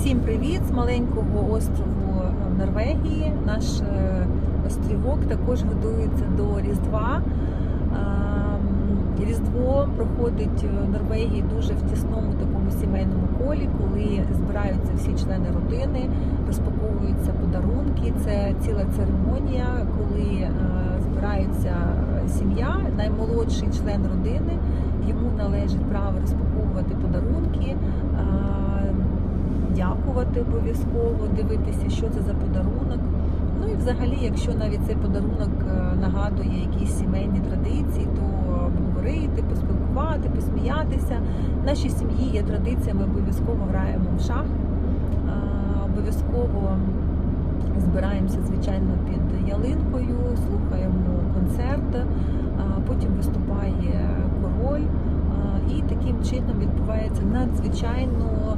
Всім привіт з маленького острову в Норвегії. Наш е, острівок також готується до Різдва. Ем, Різдво проходить в Норвегії дуже в тісному такому сімейному колі, коли збираються всі члени родини, розпаковуються подарунки. Це ціла церемонія, коли е, збирається сім'я, наймолодший член родини. Йому належить право розпаковувати подарунки. Е, обов'язково, дивитися, що це за подарунок. Ну і взагалі, якщо навіть цей подарунок е, нагадує якісь сімейні традиції, то обговорити, поспілкувати, посміятися. В нашій сім'ї є традиція, ми обов'язково граємо в шах, е, обов'язково збираємося, звичайно, під ялинкою, слухаємо концерт, е, потім виступає король. І таким чином відбувається надзвичайно